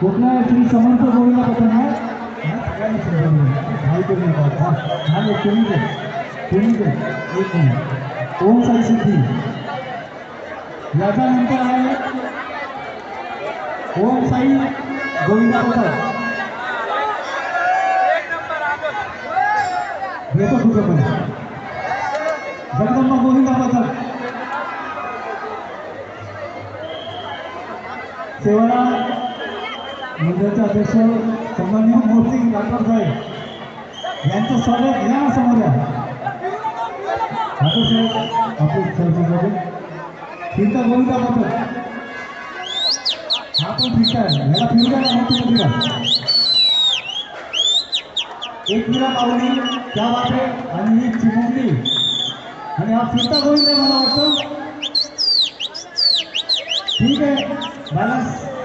कुठला श्री समर्थ गोविंदा पतंग आहे हा, समजावून घाई करू नका हा, झाले तुम्ही ते तुम्ही ते एक मिनिट। ओम साई सिद्धी याचा नंतर आहे ओम साई गोविंदा घेतो तुझं पण जगदंबा गोविंदा पथक सेवाला मंडळाचे अध्यक्ष सन्मान्य मूर्ती राठोड साहेब यांचं स्वागत या समोर या. डॉक्टर साहेब आपले सरपंच फिरता गोविंदा पथक हा पण फिरता आहे. याला फिरू ना मोठी मोठी एक मिरा पावली त्या वाटे आणि ही चिमुकली. आणि हा फिरता गोविंद मला वाटतं. ठीक आहे बॅलन्स